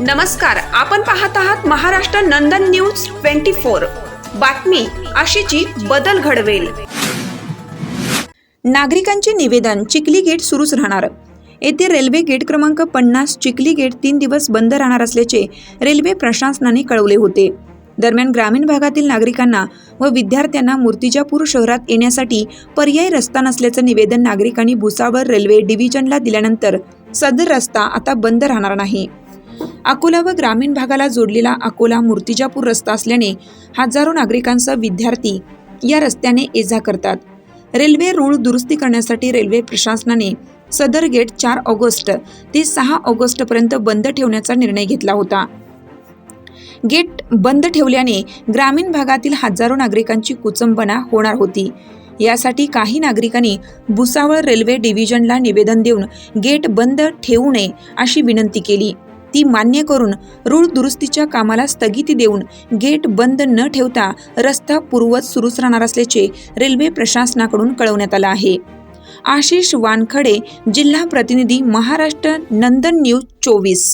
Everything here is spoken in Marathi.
नमस्कार आपण पाहत आहात Maharashtra Nandan news twenty four. बातमी अशीची बदल घडवेल. नागरिकांचे निवेदन चिखली गेट सुरूच राहणार. येथे रेल्वे गेट क्रमांक पन्नास चिखली गेट तीन दिवस बंद राहणार असल्याचे रेल्वे प्रशासनाने कळवले होते. दरम्यान ग्रामीण भागातील नागरिकांना व विद्यार्थ्यांना मूर्तिजापूर शहरात येण्यासाठी पर्यायी रस्ता नसल्याचं निवेदन नागरिकांनी भुसावळ रेल्वे डिव्हिजनला दिल्यानंतर सदर रस्ता आता बंद राहणार नाही. अकोला व ग्रामीण भागाला जोडलेला अकोला मूर्तिजापूर रस्ता असल्याने हजारो नागरिकांसह विद्यार्थी या रस्त्याने ये जा करतात. रेल्वे रूळ दुरुस्ती करण्यासाठी रेल्वे प्रशासनाने सदर गेट चार ऑगस्ट ते सहा ऑगस्टपर्यंत बंद ठेवण्याचा निर्णय घेतला होता. गेट बंद ठेवल्याने ग्रामीण भागातील हजारो नागरिकांची कुचंबना होणार होती. यासाठी काही नागरिकांनी भुसावळ रेल्वे डिव्हिजनला निवेदन देऊन गेट बंद ठेवू नये अशी विनंती केली. ती मान्य करून रूळ दुरुस्तीच्या कामाला स्थगिती देऊन गेट बंद न ठेवता रस्ता पूर्वत सुरूच राहणार असल्याचे रेल्वे प्रशासनाकडून कळवण्यात आलं आहे. आशिष वानखडे जिल्हा प्रतिनिधी महाराष्ट्र नंदन न्यूज चोवीस.